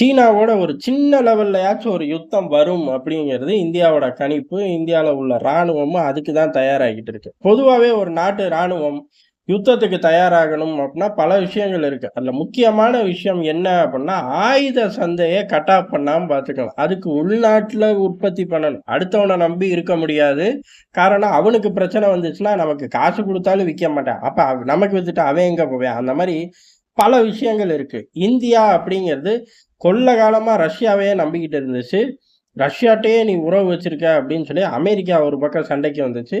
சீனாவோட ஒரு சின்ன லெவல்லையாச்சும் ஒரு யுத்தம் வரும் அப்படிங்கிறது இந்தியாவோட கணிப்பு. இந்தியாவில் உள்ள ராணுவமும் அதுக்கு தான் தயாராகிட்டு இருக்கு. பொதுவாகவே ஒரு நாட்டு ராணுவம் யுத்தத்துக்கு தயாராகணும் அப்படின்னா பல விஷயங்கள் இருக்கு. அதில் முக்கியமான விஷயம் என்ன அப்படின்னா, ஆயுத சந்தையை கட் ஆஃப் பண்ணாம பார்த்துக்கணும். அதுக்கு உள்நாட்டில் உற்பத்தி பண்ணணும். அடுத்தவனை நம்பி இருக்க முடியாது. காரணம் அவனுக்கு பிரச்சனை வந்துச்சுன்னா, நமக்கு காசு கொடுத்தாலும் விற்க மாட்டான். அப்போ நமக்கு வித்துட்டு அவன் எங்கே போவேன் அந்த மாதிரி பல விஷயங்கள் இருக்கு. இந்தியா அப்படிங்கிறது கொள்ள காலமா ரஷ்யாவையே நம்பிக்கிட்டு இருந்துச்சு. ரஷ்யாட்டையே நீ உறவு வச்சிருக்க அப்படின்னு சொல்லி அமெரிக்கா ஒரு பக்கம் சண்டைக்கு வந்துச்சு.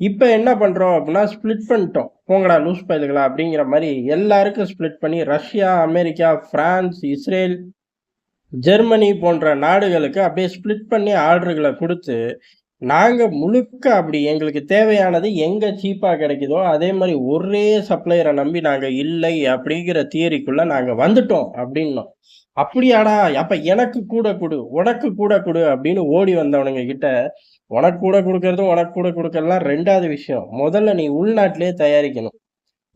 இப்போ என்ன பண்ணுறோம் அப்படின்னா, ஸ்ப்ளிட் பண்ணிட்டோம். போங்கடா லூஸ் பயலுகளா அப்படிங்கிற மாதிரி எல்லாருக்கும் ஸ்ப்ளிட் பண்ணி Russia, America, France, Israel, Germany போன்ற நாடுகளுக்கு அப்படியே ஸ்ப்ளிட் பண்ணி ஆர்டர்களை கொடுத்து நாங்கள் முழுக்க அப்படி எங்களுக்கு தேவையானது எங்கே சீப்பாக கிடைக்குதோ, அதே மாதிரி ஒரே சப்ளையரை நம்பி நாங்கள் இல்லை அப்படிங்கிற தியரிக்குள்ளே நாங்கள் வந்துட்டோம் அப்படின்னோம். அப்படியாடா! அப்போ எனக்கு கூட கொடு உனக்கு கூட கொடு அப்படின்னு ஓடி வந்தவனுங்க கிட்ட, உனக்கு கூட கொடுக்கறதும் உனக்கு கூட கொடுக்கறதுலாம் ரெண்டாவது விஷயம். முதல்ல நீ உள்நாட்டிலேயே தயாரிக்கணும்.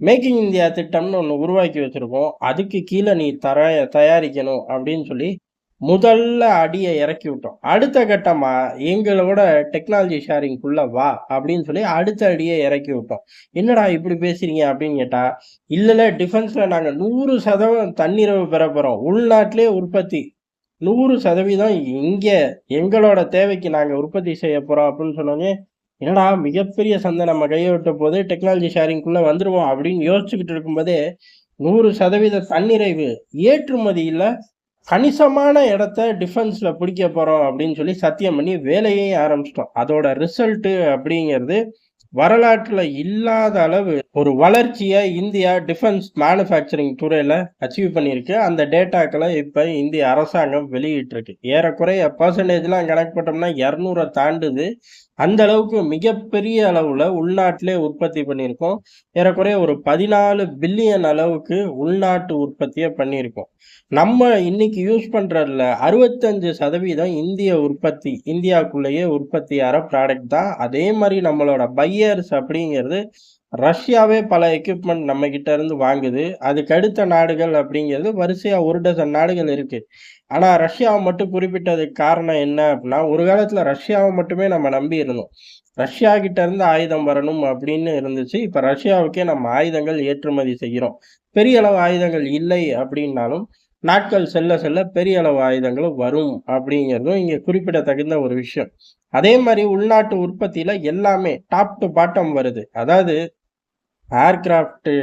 மேக்கிங் இந்தியா திட்டம்னு ஒன்று உருவாக்கி வச்சுருக்கோம் அதுக்கு கீழே நீ தர தயாரிக்கணும் அப்படின்னு சொல்லி, முதல்ல அடியை இறக்கி விட்டோம். அடுத்த கட்டமாக எங்களோட டெக்னாலஜி ஷேரிங்க்குள்ள வா அப்படின்னு சொல்லி அடுத்த அடியை இறக்கி விட்டோம். என்னடா இப்படி பேசுறீங்க அப்படின்னு கேட்டால் இல்லை டிஃபென்ஸில் நாங்கள் நூறு சதவீதம் தன்னிறைவு பெற போகிறோம் உள்நாட்டிலேயே உற்பத்தி. நூறு சதவீதம் இங்கே எங்களோட தேவைக்கு நாங்கள் உற்பத்தி செய்ய போகிறோம் அப்படின்னு சொன்னோன்னே என்னடா மிகப்பெரிய சந்தை நம்ம கையை விட்ட போது டெக்னாலஜி ஷேரிங்குள்ளே வந்துடுவோம் அப்படின்னு யோசிச்சுக்கிட்டு இருக்கும்போதே, 100% தன்னிறைவு ஏற்றுமதியில் கணிசமான இடத்த டிஃபென்ஸில் பிடிக்கப் போகிறோம் அப்படின்னு சொல்லி சத்தியம் பண்ணி வேலையே ஆரம்பிச்சிட்டோம். அதோட ரிசல்ட்டு அப்படிங்கிறது வரலாற்றில் இல்லாத அளவு ஒரு வளர்ச்சியை இந்தியா டிஃபென்ஸ் மேனுஃபேக்சரிங் துறையில் அச்சீவ் பண்ணியிருக்கு. அந்த டேட்டாக்களை இப்போ இந்திய அரசாங்கம் வெளியிட்டிருக்கு. ஏறக்குறைய பர்சன்டேஜ்லாம் கணக்கு பண்ணோம்னா இரநூறை தாண்டுது. அந்த அளவுக்கு மிகப்பெரிய அளவில் உள்நாட்டிலே உற்பத்தி பண்ணியிருக்கோம். ஏறக்குறைய ஒரு 14 பில்லியன் அளவுக்கு உள்நாட்டு உற்பத்தியை பண்ணியிருக்கோம். நம்ம இன்னைக்கு யூஸ் பண்ணுறதுல அறுபத்தஞ்சு சதவீதம் இந்திய உற்பத்தி. இந்தியாக்குள்ளேயே ஆகிற ப்ராடக்ட் தான். அதே மாதிரி நம்மளோட பையர்ஸ் அப்படிங்கிறது ரஷ்யாவே பல எக்யூப்மெண்ட் நம்ம கிட்ட இருந்து வாங்குது. அதுக்கு அடுத்த நாடுகள் அப்படிங்கிறது வரிசையா ஒரு டசன் நாடுகள் இருக்கு. ஆனா ரஷ்யாவை மட்டும் குறிப்பிட்டதுக்கு காரணம் என்ன அப்படின்னா, ஒரு காலத்துல ரஷ்யாவை மட்டுமே நம்ம நம்பி இருந்தோம். ரஷ்யா கிட்ட இருந்து ஆயுதம் வரணும் அப்படின்னு இருந்துச்சு. இப்ப ரஷ்யாவுக்கே நம்ம ஆயுதங்கள் ஏற்றுமதி செய்கிறோம். பெரிய அளவு ஆயுதங்கள் இல்லை அப்படின்னாலும், நாட்கள் செல்ல செல்ல பெரிய அளவு ஆயுதங்களும் வரும் அப்படிங்கிறதும் இங்க குறிப்பிடத்தகுந்த ஒரு விஷயம். அதே மாதிரி உள்நாட்டு உற்பத்தியில் எல்லாமே டாப் டூ பாட்டம் வருது. அதாவது ஏர்கிராஃப்ட்டு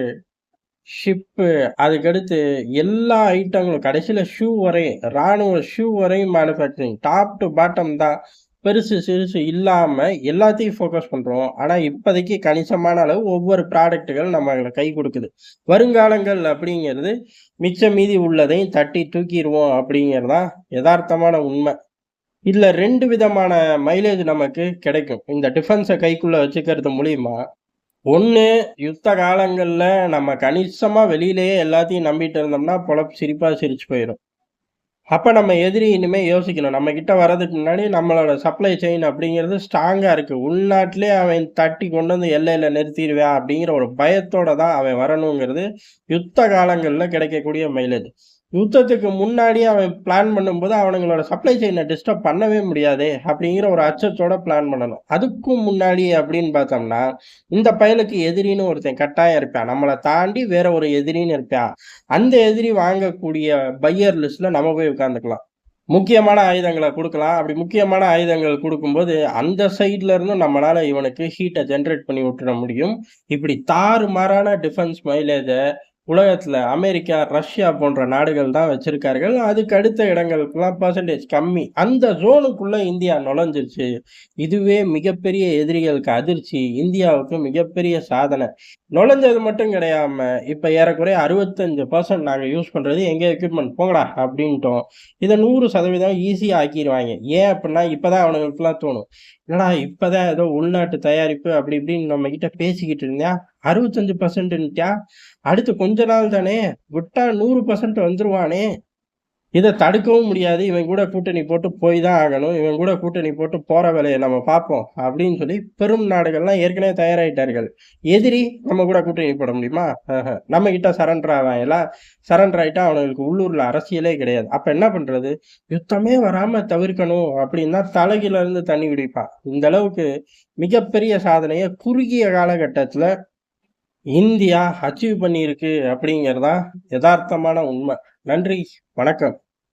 ஷிப்பு அதுக்கடுத்து எல்லா ஐட்டங்களும் கடைசியில் ஷூ வரையும், ராணுவ ஷூ வரையும் மேனுஃபேக்சரிங் டாப் டூ பாட்டம் தான். பெருசு, சிறுசு இல்லாமல் எல்லாத்தையும் ஃபோக்கஸ் பண்ணுறோம் ஆனால் இப்போதைக்கு கணிசமான அளவு ஒவ்வொரு ப்ராடக்ட்டுகள் நம்ம கை கொடுக்குது வருங்காலங்கள் அப்படிங்கிறது மிச்சம் மீதி உள்ளதையும் தட்டி தூக்கிடுவோம் அப்படிங்கிறது தான் எதார்த்தமான உண்மை. இதில் ரெண்டு விதமான மைலேஜ் நமக்கு கிடைக்கும். இந்த டிஃபென்ஸை கைக்குள்ளே வச்சுக்கிறது மூலிமா ஒன்று யுத்த காலங்களில் நம்ம கணிசமாக வெளியிலேயே எல்லாத்தையும் நம்பிட்டு இருந்தோம்னா, பொழப்பு சிரிப்பாக சிரிச்சு போயிடும் அப்போ நம்ம எதிரி இனிமேல் யோசிக்கணும். நம்ம கிட்ட வர்றதுக்கு முன்னாடி நம்மளோட சப்ளை செயின் அப்படிங்கிறது ஸ்ட்ராங்காக இருக்குது உள்நாட்டிலே அவன் தட்டி கொண்டு வந்து எல்லையில் நிறுத்திடுவேன் அப்படிங்கிற ஒரு பயத்தோட தான் அவன் வரணுங்கிறது யுத்த காலங்களில் கிடைக்கக்கூடிய மைலேஜ். யுத்தத்துக்கு முன்னாடி அவன் பிளான் பண்ணும்போது அவனுங்களோட சப்ளை செயினை டிஸ்டர்ப் பண்ணவே முடியாதே அப்படிங்கிற ஒரு அச்சத்தோட பிளான் பண்ணணும். அதுக்கும் முன்னாடி அப்படின்னு பார்த்தோம்னா, இந்த பயலுக்கு எதிரின்னு ஒருத்தன் கட்டாயம் இருப்பான். நம்மளை தாண்டி வேற ஒரு எதிரின்னு இருப்பான். அந்த எதிரி வாங்கக்கூடிய பையர் லிஸ்ட்ல நம்ம போய் உட்காந்துக்கலாம் முக்கியமான ஆயுதங்களை கொடுக்கலாம் அப்படி முக்கியமான ஆயுதங்கள் கொடுக்கும்போது அந்த சைட்ல இருந்தும் நம்மளால இவனுக்கு ஹீட்டை ஜென்ரேட் பண்ணி விட்டுற முடியும். இப்படி தாறுமாறான டிஃபென்ஸ் மைலேஜை உலகத்தில் அமெரிக்கா, ரஷ்யா போன்ற நாடுகள் தான் வச்சுருக்கார்கள் அதுக்கு அடுத்த இடங்களுக்கெல்லாம் பர்சன்டேஜ் கம்மி. அந்த ஜோனுக்குள்ளே இந்தியா நுழைஞ்சிருச்சு. இதுவே மிகப்பெரிய எதிரிகளுக்கு அதிர்ச்சி. இந்தியாவுக்கு மிகப்பெரிய சாதனை. நுழைஞ்சது மட்டும் கிடையாமல் இப்போ ஏறக்குறைய அறுபத்தஞ்சு பர்சன்ட் நாங்கள் யூஸ் பண்ணுறது எங்கே எக்யூப்மெண்ட் போங்கடா அப்படின்ட்டோம். இதை நூறு சதவீதம் ஈஸியாக ஆக்கிடுவாங்க ஏன் அப்படின்னா, இப்போ தான் அவனுங்களுக்குலாம் தோணும். என்னடா இப்போ தான் ஏதோ உள்நாட்டு தயாரிப்பு அப்படி இப்படின்னு நம்ம பேசிக்கிட்டு பேசிக்கிட்டு அறுபத்தஞ்சு பர்சன்ட்டுன்னுட்டா அடுத்து கொஞ்ச நாள் தானே, விட்டா 100% வந்துருவானே. இதை தடுக்கவும் முடியாது. இவன் கூட கூட்டணி போட்டு போய் தான் ஆகணும். இவன் கூட கூட்டணி போட்டு போற வேலையை நம்ம பார்ப்போம் அப்படின்னு சொல்லி பெரும் நாடுகள்லாம் ஏற்கனவே தயாராயிட்டார்கள். எதிரி நம்ம கூட கூட்டணி போட முடியுமா? ஆஹா. நம்ம கிட்ட சரண்டர் ஆவாங்களா சரண்டர் ஆகிட்டா அவனுக்கு உள்ளூர்ல அரசியலே கிடையாது. அப்ப என்ன பண்றது? யுத்தமே வராம தவிர்க்கணும் அப்படின்னா தலைகீழ இருந்து தண்ணி குடிப்பான். இந்த அளவுக்கு மிகப்பெரிய சாதனையை குறுகிய காலகட்டத்துல இந்தியா அச்சீவ் பண்ணியிருக்கு அப்படிங்கிறதான் யதார்த்தமான உண்மை. நன்றி வணக்கம்.